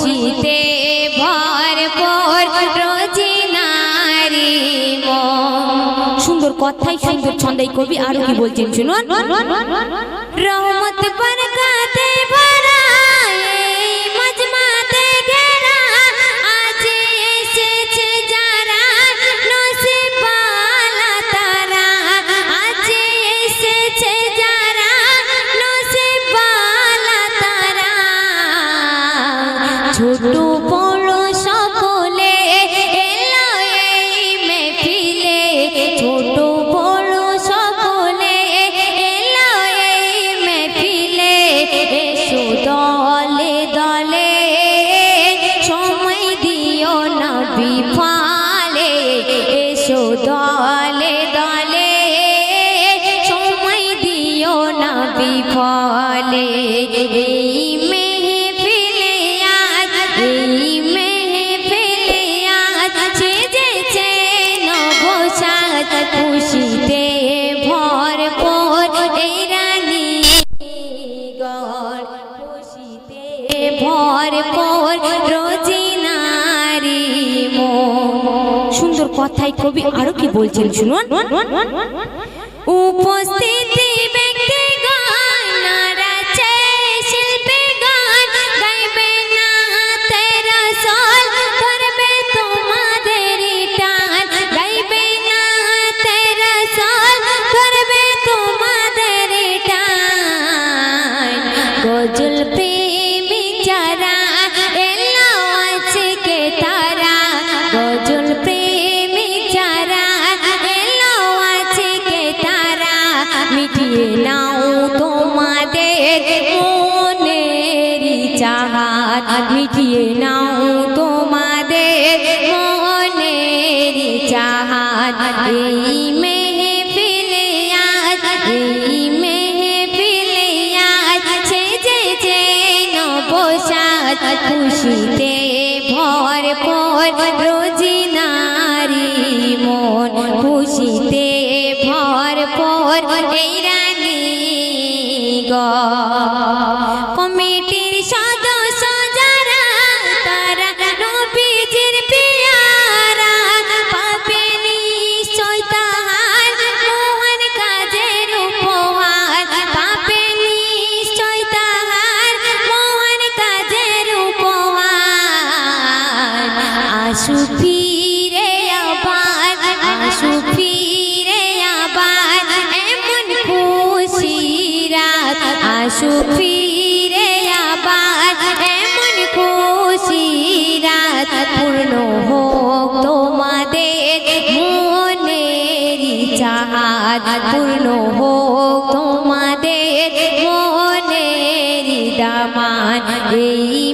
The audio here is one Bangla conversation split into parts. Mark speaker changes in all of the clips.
Speaker 1: খুশিতে ভরপুর রোজি নারী সুন্দর কথাই সুন্দর ছন্দাই কবি আরও কি বলছেন শুনুন? রহমত বরকাতে না বিফালে এসো দলে দলে। সময় দিও না বিফলে। এই মেহফিলে আজ, এই মেহফিলে আজ সেজেছে নবসাদ খুশিতে ভরপুর এই রানী গড় খুশিতে ভরপুর রোজি কথাই কবি আরও কি বলছেন শুনুন? উপস্থিতি ব্যক্তি মিটিয়ে নাও তোমাদের মনের চাহাত এই মেহফিলে আজ, এই মেহফিলে আজ সেজেছে নবসাদ। খুশিতে ভরপুর রোজি নারী মন। খুশিতে ভরপুর এই রানী গ ফিরে আবার আবার এমন আবার এমন হোক তোমাদের মনের হোক তোমাদের মনের দামান এই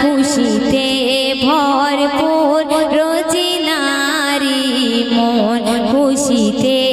Speaker 1: খুশিতে ভরপুর রোজি নারী মন খুশিতে